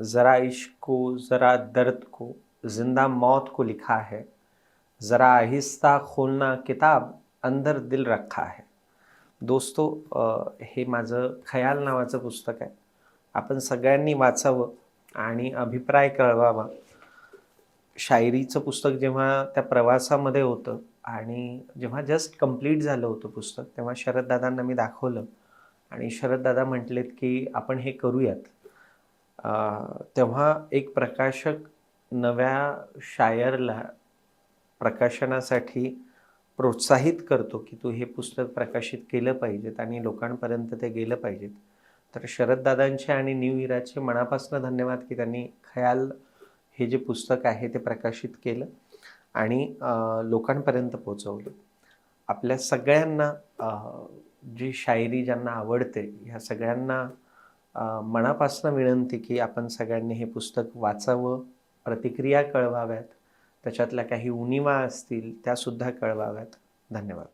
ज़रा इश्क को ज़रा दर्द को जिंदा मौत को लिखा है। ज़रा आहिस्ता खोलना किताब अंदर दिल रखा है। दोस्तो हे माझं खयाल नावाचं पुस्तक आहे. आपण सगळ्यांनी वाचावं आणि अभिप्राय कळवावा. शायरीचं पुस्तक जेव्हा त्या प्रवासामध्ये होतं आणि जेव्हा जस्ट कंप्लीट झालं होतं पुस्तक तेव्हा शरददादांना मी दाखवलं आणि शरददादा म्हटलेत की आपण हे करूयात. तेव्हा एक प्रकाशक नव्या शायरला प्रकाशनासाठी प्रोत्साहित करतो की तू हे पुस्तक प्रकाशित केलं पाहिजेत आणि लोकांपर्यंत ते गेलं पाहिजेत. तर शरददादांचे आणि न्यू इराचे मनापासून धन्यवाद की त्यांनी खयाल हे जे पुस्तक आहे ते प्रकाशित केलं आणि लोकांपर्यंत पोचवलं आपल्या सगळ्यांना जी शायरी ज्यांना आवडते ह्या सगळ्यांना मनापासून विनंती की आपण सगळ्यांनी हे पुस्तक वाचावं प्रतिक्रिया कळवाव्यात त्याच्यातल्या काही उणिवा असतील त्यासुद्धा कळवाव्यात. धन्यवाद.